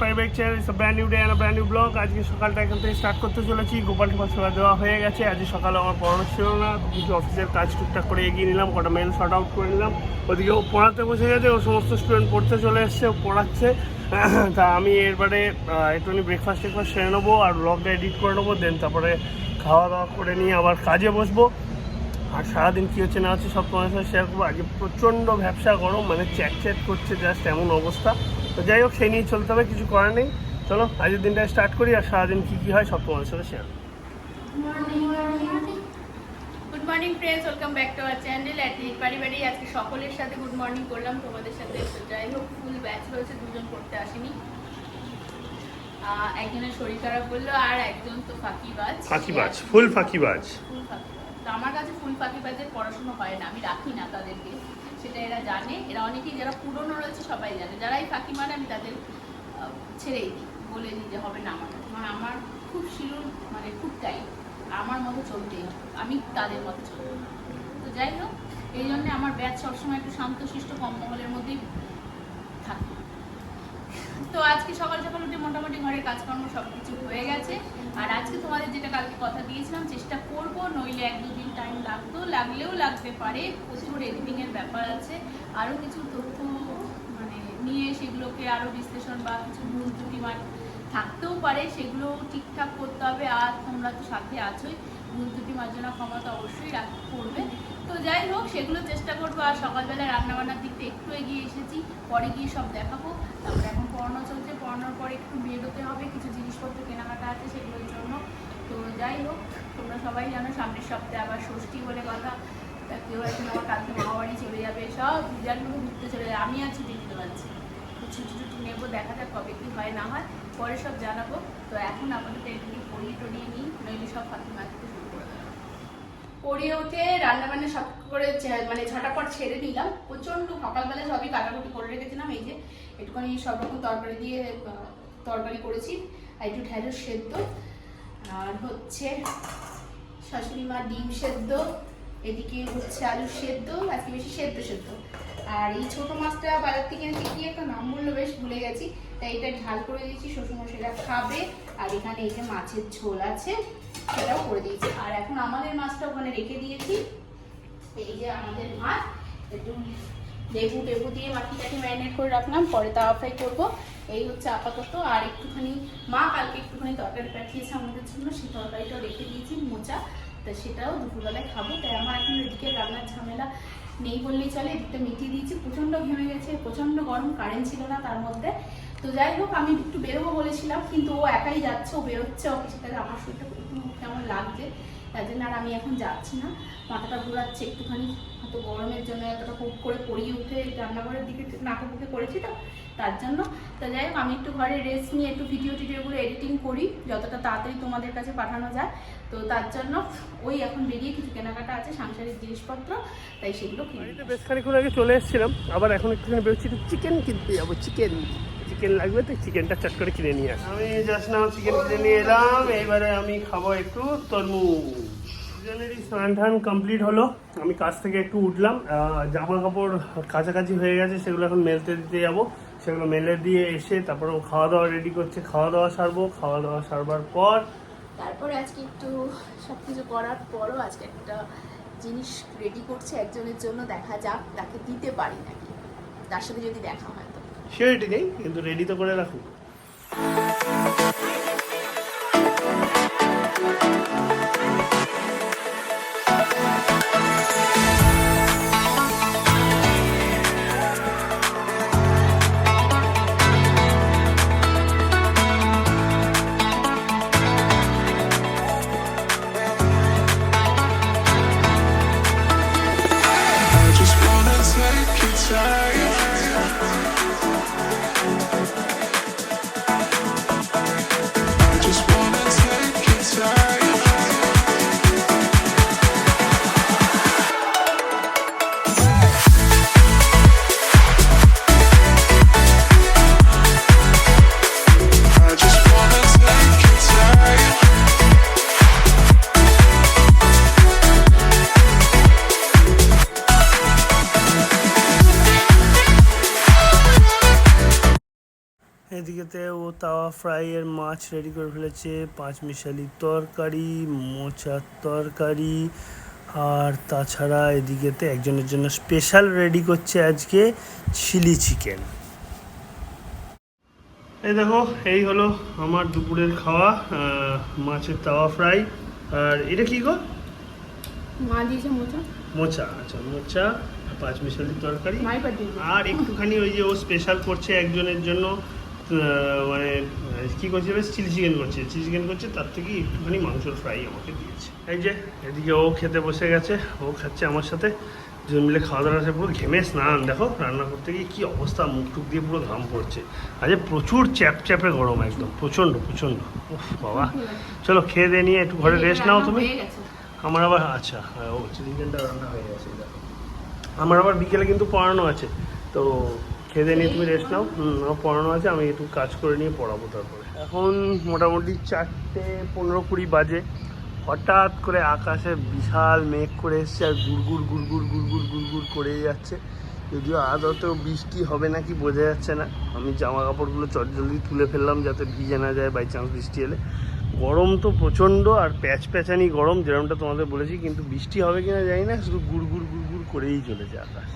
Pi bike channel is brand new day and brand new vlog আজকে সকালটা এখান থেকে স্টার্ট করতে চলেছি। গোপাল টোপাল সেবা দেওয়া হয়ে গেছে। আজকে সকালে আমার পড়ানো ছিল না। কিছু অফিসের কাজ টুকটাক করে এগিয়ে নিলাম। কটা মেল শর্ট আউট করে নিলাম। ওদিকে ও পড়াতে বসে গেছে। ও সমস্ত স্টুডেন্ট পড়তে চলে এসছে ও পড়াচ্ছে। তা আমি এরপরে আহ, একটুখানি ব্রেকফাস্ট টেকফাস্ট সেরে নেব আর ব্লগটা এডিট করে নেব। দেন তারপরে খাওয়া দাওয়া করে নিয়ে আবার কাজে বসবো। আর সারাদিন কী হচ্ছে না হচ্ছে সব তোমার সাথে শেয়ার করব। আজকে প্রচণ্ড ব্যবসা গরম। মানে চ্যাট চ্যাট করছে জাস্ট এমন অবস্থা। তো যাই হোক সেই নিয়ে চলতে হবে কিছু করার নেই। চলো আজকের দিনটা স্টার্ট করি আর সারাদিন কী কী হয় সব তোমাদের সাথে share good morning friends welcome back to our channel at বাড়ি বাড়ি আজকে সকলের সাথে গুড মর্নিং করলাম তোমাদের সাথে। যাই হোক ফুল ব্যাচ রয়েছে দুজন পড়তে আসেনি। একজনের শরীর খারাপ করল আর একজন তো ফাঁকিবাজ। ফাঁকিবাজ ফুল ফাঁকিবাজ। ফুল ফাঁকিবাজ। তো আমার কাছে ফুল ফাঁকিবাজের পড়াশোনা হয় না আমি রাখি না তাদেরকে। সেটা এরা জানে। এরা অনেকেই যারা পুরনো রয়েছে সবাই জানে। যারাই ফাঁকি মানে আমি তাদের ছেড়েই দিই। বলে দিই যে হবে না আমার। কারণ আমার খুব শিলুর মানে খুব টাইম আমার মতো চলতেই। আমি তাদের মতো চলবো তো যাই হোক, এই জন্য আমার ব্যাচ সবসময় একটু শান্তশিষ্ট কম মহলের মধ্যেই থাকে তো আজকে সকাল সকাল উঠে মোটামুটি ঘরের কাজকর্ম সব কিছু হয়ে গেছে। আর আজকে তোমাদের যেটা কালকে কথা দিয়েছিলাম, চেষ্টা করব, নইলে এক দুদিন টাইম লাগতো, লাগলেও লাগতে পারে। প্রচুর এডিটিং এর ব্যাপার আছে। আরও কিছু তথ্য মানে নিয়ে সেগুলোকে আরও বিশ্লেষণ বা কিছু ভুল ত্রুটি মানে থাকতেও পারে সেগুলো ঠিকঠাক করতে হবে। আর তোমরা তো সাথে আছোই, ভুল ত্রুটি মার্জনা ক্ষমতা অবশ্যই করবে। তো যাই হোক, সেগুলো চেষ্টা করব। আর সকালবেলা রান্নাবান্নার দিকটা একটু এগিয়ে এসেছি, পরে গিয়ে সব দেখাবো। তারপরে এখন পড়ানো চলছে পড়ানোর পরে একটু বেরোতে হবে, কিছু জিনিসপত্র কেনাকাটা আছে সেগুলোর জন্য। তো যাই হোক, তোমরা সবাই জানো সামনের সপ্তাহে আবার ষষ্ঠী বলে কথা। তা কেউ এখন আমার কালকে মামাবাড়ি চলে যাবে। সব রিজাল্টগুলো ঘুরতে চলে যাবে আমি আছি, দেখতে পাচ্ছি। ছুটি টুটি নেব, দেখা যাক কবে কি হয়, না হয়। পরে সব জানাব। তো এখন আপাতত এগুলি পড়িয়ে টড়িয়ে নিই, নইলে সব ফাঁকি মারতে শুরু করে উঠে রান্না বান্না সব করে মানে ঝটাপট ছেড়ে নিলাম। প্রচণ্ড সকালবেলা সবই কাটাকুটি করে রেখেছিলাম। এই যে একটুখানি সব রকম তরকারি দিয়ে তরকারি করেছি আর একটু ঢেঁড়স সেদ্ধ। আর হচ্ছে শাশুড়ি মা ডিম সেদ্ধ, এদিকে হচ্ছে আলু সেদ্ধ, আজকে বেশি সেদ্ধ সেদ্ধ। আর এই ছোট মাছটা বাজার থেকে এনেছি, কি একটা নাম বলল বেশ ভুলে গেছি। তাই এটা ঢাল করে দিয়েছি, শ্বশুরমশাইরা খাবে। আর এখানে এই যে মাছের ঝোল আছে। সেটাও করে দিয়েছি। আর এখন আমাদের মাছটা ওখানে রেখে দিয়েছি। এই যে আমাদের মাছ, একটু লেবু টেবু দিয়ে টাটি ম্যারিনেট করে রাখলাম, পরে তাওয়া ফ্রাই করব। এই হচ্ছে আপাতত। আর একটুখানি, মা কালকে একটুখানি তরকারি পাঠিয়েছে আমাদের জন্য, সেই তরকারিটাও রেখে দিয়েছি, মোচা। তা সেটাও দুপুরবেলায় খাব। তাই আমার এখন এদিকে রান্নার ঝামেলা নেই বললেই চলে, এদিকটা মিটিয়ে দিয়েছি। প্রচণ্ড ঘেমে গেছে, প্রচণ্ড গরম কারেন্ট ছিল না তার মধ্যে। তো যাই হোক, আমি একটু বেরোবো বলেছিলাম, কিন্তু ও একাই যাচ্ছে, ও বেরোচ্ছে অফিসে কাজে আমার শরীরটা কেমন লাগছে? তার জন্য আর আমি এখন যাচ্ছি না। মাথাটা ঘোরাচ্ছে একটুখানি হয়তো গরমের জন্য এতটা হুট করে পড়িয়ে উঠে রান্নাঘরের দিকে নাকে বুকে করেছি তো তার জন্য। তা যাই হোক আমি একটু ঘরে রেস্ট নিয়ে একটু ভিডিও টিডিওগুলো এডিটিং করি যতটা তাড়াতাড়ি তোমাদের কাছে পাঠানো যায়। তো তার জন্য ওই এখন বেরিয়ে কিছু কেনাকাটা আছে সাংসারিক জিনিসপত্র তাই সেগুলো বেশ খানিক্ষণ আগে চলে এসেছিলাম আবার এখন একটুখানি বেরোচ্ছি চিকেন কিনতে যাব চিকেন চিকেন লাগবে তো চিকেনটা চট করে কিনে নিয়ে আসি। আমি জাস্ট না চিকেন কিনে নিয়ে এলাম এইবারে আমি খাব একটু তরমুজ। দুজনেরই স্নান টান কমপ্লিট হলো। আমি কাজ থেকে একটু উঠলাম জামা কাপড় কাছাকাছি হয়ে গেছে সেগুলো এখন মেলতে দিতে যাব। সেগুলো মেলে দিয়ে এসে তারপরে ও খাওয়া দাওয়া রেডি করছে। খাওয়া দাওয়া সারবো। খাওয়া দাওয়া সারবার পর তারপরে আজকে একটু সব কিছু করার পরও আজকে একটা জিনিস রেডি করছে একজনের জন্য দেখা যাক তাকে দিতে পারি নাকি। তার সাথে যদি দেখা হয়। সিওরিটি নেই কিন্তু রেডি তো করে রাখুন এদিকেতে ও তাওয়া ফ্রাইয়ের মাছ রেডি করে ফেলেছে। পাঁচ মিশালি তরকারি মোচার তরকারি আর তাছাড়া এদিকেতে একজনের জন্য স্পেশাল রেডি করছে আজকে চিলি চিকেন এই দেখো এই হলো আমার দুপুরের খাওয়া মাছের তাওয়া ফ্রাই। আর এটা কি গো? মা দিয়েছে মোচা। মোচা আচ্ছা মোচা পাঁচ মিশালি তরকারি। আর একটুখানি ওই যে ও স্পেশাল করছে একজনের জন্য মানে কি করছে বেশ চিলি চিকেন করছে। চিলি চিকেন করছে তার থেকে একটুখানি মাংসর ফ্রাই আমাকে দিয়েছে। এই যে এদিকে ও খেতে বসে গেছে ও খাচ্ছে আমার সাথে। দুজন মিলে খাওয়া দাওয়া আছে পুরো ঘেমে স্নান। দেখো রান্না করতে গিয়ে কী অবস্থা মুখ টুক দিয়ে পুরো ঘাম পড়ছে। আজ প্রচুর চ্যাপ চ্যাপে গরম একদম প্রচণ্ড প্রচণ্ড। উফ বাবা। চলো খেয়ে দিয়ে নিয়ে একটু ঘরে রেস্ট নাও তুমি। আমার আবার আচ্ছা হ্যাঁ, ও চিলি চিকেনটা রান্না হয়ে গেছে দেখো। আমার আবার বিকেলে কিন্তু পড়ানো আছে। তো খেয়ে নিয়ে তুমি রেস্ট নাও আমার পড়ানো আছে আমি একটু কাজ করে নিয়ে পড়াবো তারপরে এখন মোটামুটি চারটে পনেরো কুড়ি বাজে হঠাৎ করে আকাশে বিশাল মেঘ করে এসছে আর গুড়গুড় গুড়গুড় গুড়গুড় গুড়গুড় করেই যাচ্ছে যদিও আদতেও বৃষ্টি হবে নাকি বোঝা যাচ্ছে না আমি জামা কাপড়গুলো চটজলদি তুলে ফেললাম যাতে ভিজে না যায় বাই চান্স বৃষ্টি এলে গরম তো প্রচণ্ড আর প্যাচ প্যাচানি গরম যেরকমটা তোমাদের বলেছি কিন্তু বৃষ্টি হবে কিনা জানি না শুধু গুড়গুড় গুড়গুড় করেই চলেছে আকাশ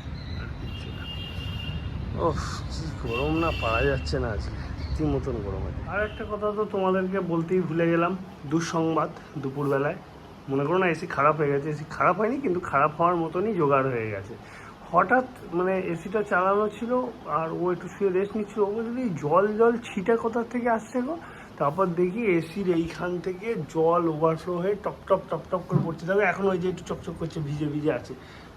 ওফ কি গরম না, পারা যাচ্ছে না আজকে মতন গরম আছে আর একটা কথা তো তোমাদেরকে বলতেই ভুলে গেলাম, দুঃসংবাদ দুপুরবেলায়। মনে করো না, এসি খারাপ হয়ে গেছে, এসি খারাপ হয়নি, কিন্তু খারাপ হওয়ার মতনই জোগাড় হয়ে গেছে। হঠাৎ মানে এসিটা চালানো ছিল, আর ও একটু শুয়ে রেস্ট নিচ্ছিল, ও "এই জল জল ছিটা কোথা থেকে আসছে গো? তারপর দেখি এসির এইখান থেকে জল ওভারফ্লো হয়ে টপ টপ টপ টপ করে পড়ছে। দেখো, এখন ওই যে একটু চকচক করছে, ভিজে ভিজে আছে।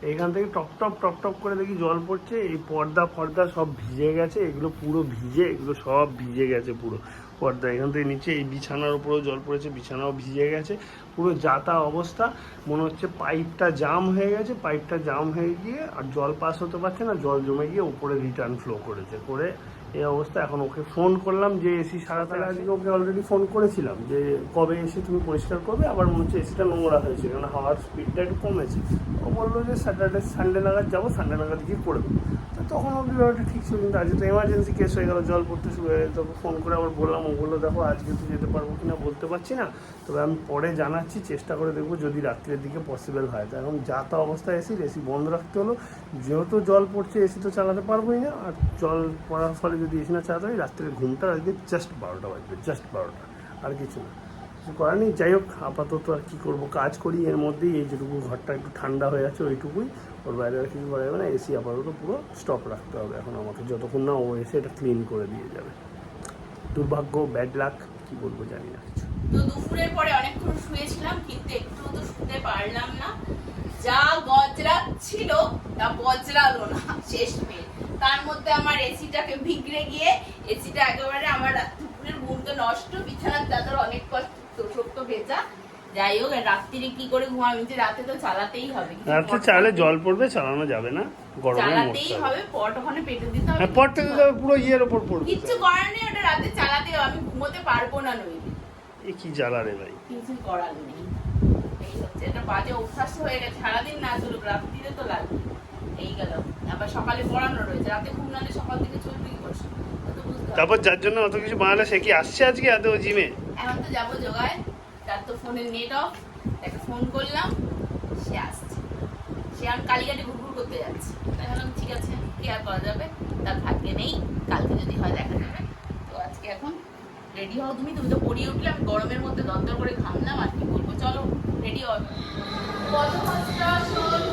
এইখান থেকে টপ টপ টপ টপ করে দেখি জল পড়ছে, এই পর্দা ফর্দা সব ভিজে গেছে, এগুলো পুরো ভিজে, এগুলো সব ভিজে গেছে পুরো। পর্দা এখান থেকে নিচে, এই বিছানার উপরেও জল পড়েছে, বিছানাও ভিজে গেছে, পুরো যাতা অবস্থা। মনে হচ্ছে পাইপটা জাম হয়ে গেছে, পাইপটা জাম হয়ে গিয়ে আর জল পাস হতে পারছে না, জল জমে গিয়ে উপরে রিটার্ন ফ্লো করেছে, করে এই অবস্থা। এখন ওকে ফোন করলাম যে এসি সারাতালে আজকে ওকে অলরেডি ফোন করেছিলাম যে কবে এসে তুমি পরিষ্কার করবে? আবার মনে হচ্ছে এসিটা নোংরা হয়েছে কারণ হাওয়ার স্পিডটা একটু কমেছে। ও বলল যে স্যাটারডে সানডে নাগাদ যাব সানডে নাগাদ গিয়ে করে দেবো। তো তখন অব্দি ব্যাপারটা ঠিক ছিল কিন্তু আজকে তো এমার্জেন্সি কেস হয়ে গেল জল পড়তে শুরু হয়ে গেল তখন ফোন করে আবার বললাম ও বলল দেখো আজকে তো যেতে পারব কিনা বলতে পারছি না। তবে আমি পরে জানাচ্ছি চেষ্টা করে দেখব যদি রাত্রের দিকে পসিবল হয়। তো এখন যা তা অবস্থায় এসি এসি বন্ধ রাখতে হলো। যেহেতু জল পড়ছে এসি তো চালাতে পারবোই না। আর জল পড়ার ফলে যদি এসি না চালাতে হয় রাত্রের ঘুমটা আজকে জাস্ট বারোটা বাজবে জাস্ট বারোটা, আর কিছু না। কিছু করার নেই, যাই হোক, আপাতত আর কী করব, কাজ করি। এর মধ্যেই এই যেটুকু ঘরটা একটু ঠান্ডা হয়ে আছে, ওইটুকুই। ওর বাইরে আর কিছু করা যাবে না এসি আপাতত পুরো স্টপ রাখতে হবে এখন আমাকে। যতক্ষণ না ও এসে এটা ক্লিন করে দিয়ে যাবে। দুর্ভাগ্য ব্যাড লাক কী বলব জানি না কিছু। তো দুপুরের পরে অনেকক্ষণ শুয়েছিলাম, কিন্তু একটু তো শুতে পারলাম না। যা গজরা ছিল, তা বজরালো না, শেষ মেয়ে তার মধ্যে আমার এসিটাকে ভিগড়ে গিয়ে এসিটা একেবারে আমার দুপুরের ঘুম তো নষ্ট বিছানার চাদর অনেক কষ্ট শক্ত ভেজা। যাই হোক রাত্রিরে কি করে ঘুমাবি? যে রাতে তো চালাতেই হবে করার চালে জল পড়বে চালানো যাবে না গরমে চালাতেই হবে। হবে পট ওখানে পেটে দিতে হবে হ্যাঁ পরটা দিতে পুরো ইয়ের ওপর পড়বে। কিচ্ছু করার নেই ওটা রাতে চালাতে হবে আমি ঘুমোতে পারব না নইলে। এ কি জ্বালা রে ভাই। কিছু করার নেই। এই হচ্ছে এটা বাজে অভ্যাস হয়ে গেছে সারাদিন না চলুক রাত্রিরে তো লাগবে। এই গেল। আবার সকালে পড়ানো রয়েছে রাতে ঘুম নালে সকাল থেকে চলবে কি করছে। তারপর যার জন্য অত কিছু বানালে সে কি আসছে আজকে এত জিমে? এখন তো যাব জোগায় তার তো ফোনের নেট অফ তাকে ফোন করলাম সে আসছে। সে এখন কালীঘাটে ঘুরঘুর করতে যাচ্ছে। তাই ভাবলাম ঠিক আছে কি আর করা যাবে? তার ভাগ্যে নেই। কালকে যদি হয় দেখা যাবে। তো আজকে এখন রেডি হও তুমি। তুমি তো পড়িয়ে উঠলে আমি গরমের মধ্যে দরদর করে ঘামলাম। আর কি বলব? চলো রেডি হও। জিম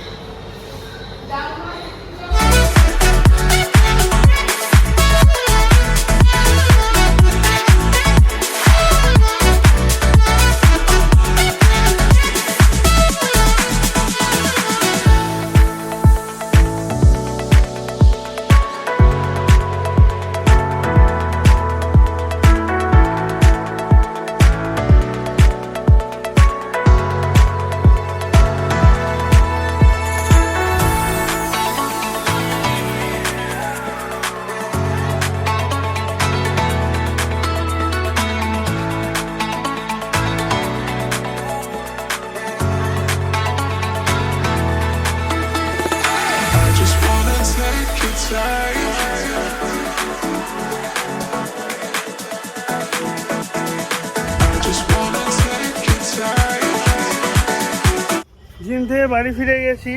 থেকে বাড়ি ফিরে গেছি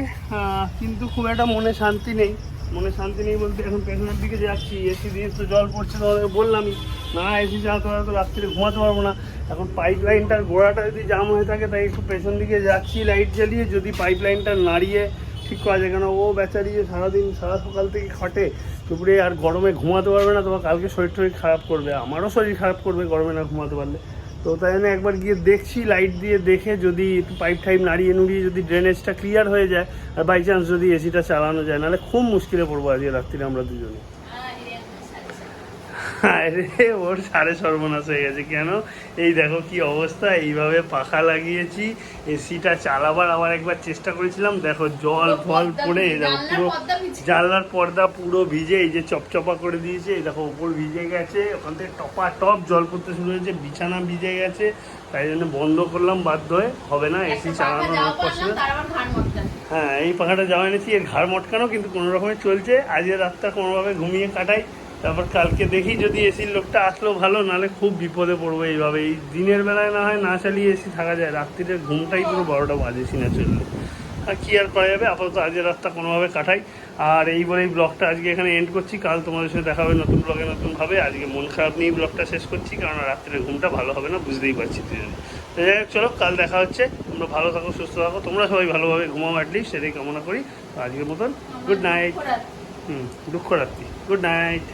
কিন্তু খুব একটা মনে শান্তি নেই। মনে শান্তি নেই বলতে এখন পেছনের দিকে যাচ্ছি এসি দিয়ে তো জল পড়ছে তোমাদেরকে বললামই। না এসি চালাতে পারলে তো রাত্রিরে ঘুমাতে পারব না। এখন পাইপ লাইনটার গোড়াটা যদি জাম হয়ে থাকে, তাই একটু পেছন দিকে যাচ্ছি লাইট জ্বালিয়ে যদি পাইপ লাইনটা নাড়িয়ে ঠিক করা যায়। কেন ও বেচারি সারাদিন, সারা সকাল থেকে খটে, দুপুরে আর গরমে ঘুমাতে পারবে না, তোমার কালকে শরীর টরীর খারাপ করবে। আমারও শরীর খারাপ করবে গরমে না ঘুমাতে পারলে। তো তাই জন্য একবার গিয়ে দেখছি লাইট দিয়ে দেখে যদি একটু পাইপ টাইপ নাড়িয়ে নুড়িয়ে যদি ড্রেনেজটা ক্লিয়ার হয়ে যায়, আর বাই চান্স যদি এসিটা চালানো যায়, নাহলে খুব মুশকিলে পড়ব আজকে রাত্রিরে আমরা দুজনে। আরে ওর সাড়ে সর্বনাশ হয়ে গেছে কেন? এই দেখো কি অবস্থা এইভাবে পাখা লাগিয়েছি এসিটা চালাবার আবার একবার চেষ্টা করেছিলাম দেখো জল ফল পড়ে দেখো পুরো জানলার পর্দা পুরো ভিজে এই যে চপচপা করে দিয়েছে এই দেখো উপর ভিজে গেছে ওখান থেকে টপা টপ জল পড়তে শুরু হয়েছে বিছানা ভিজে গেছে তাই জন্য বন্ধ করলাম বাধ্য হয়ে হবে না এসি চালানো অনেক কষ্ট। হ্যাঁ এই পাখাটা যাওয়া এনেছি এর ঘাড় মটকানো কিন্তু কোনো রকমে চলছে আজকে রাতটা কোনোভাবে ঘুমিয়ে কাটাই তারপর কালকে দেখি যদি এসির লোকটা আসলো ভালো নাহলে খুব বিপদে পড়ব এইভাবে। এই দিনের বেলায় না হয় না চালিয়ে এসি থাকা যায় রাত্রিরে ঘুমটাই পুরো বারোটা বাজে সিনা চললে। আর কি আর করা যাবে? আপাতত আজকের রাস্তা কোনোভাবে কাটাই। আর এই বলেই ব্লগটা আজকে এখানে এন্ড করছি। কাল তোমাদের সাথে দেখা হবে নতুন ব্লগে নতুনভাবে আজকে মন খারাপ নিয়ে ব্লগটা শেষ করছি কারণ রাত্রে ঘুমটা ভালো হবে না বুঝতেই পারছি দুজনে। তো যাই হোক চলো কাল দেখা হচ্ছে। তোমরা ভালো থাকো সুস্থ থাকো। তোমরা সবাই ভালোভাবে ঘুমাও অ্যাটলিস্ট সেটাই কামনা করি। আজকের মতন গুড নাইট হুম দুঃখ রাত্রি গুড নাইট